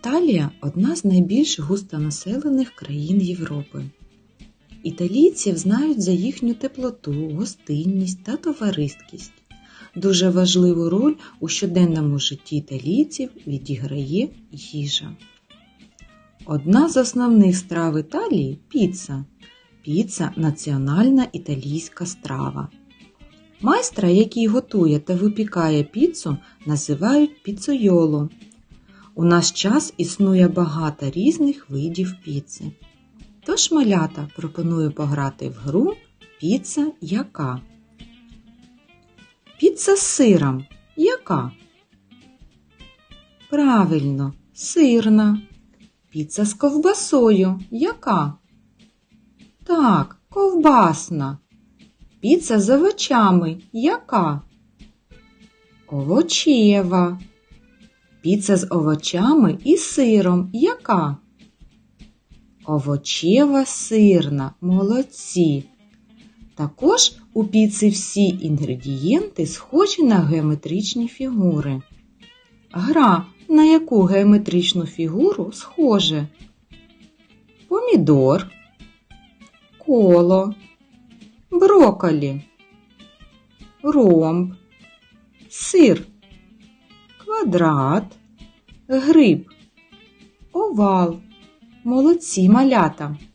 Італія одна з найбільш густонаселених країн Європи. Італійців знають за їхню теплоту, гостинність та товариськість. Дуже важливу роль у щоденному житті італійців відіграє їжа. Одна з основних страв Італії піца. Піца національна італійська страва. Майстра, який готує та випікає піцу, називають піцойоло. У наш час існує багато різних видів піци. Тож малята пропоную пограти в гру піца яка. Піца з сиром яка? Правильно, сирна. Піца з ковбасою яка? Так, ковбасна. Піца з овочами яка? Овочєва. Піца з овочами і сиром. Яка? Овочева сирна, молодці. Також у піці всі інгредієнти схожі на геометричні фігури. Гра. На яку геометричну фігуру схоже? Помідор, коло, броколі, ромб, сир, квадрат, гриб, овал. Молодці малята!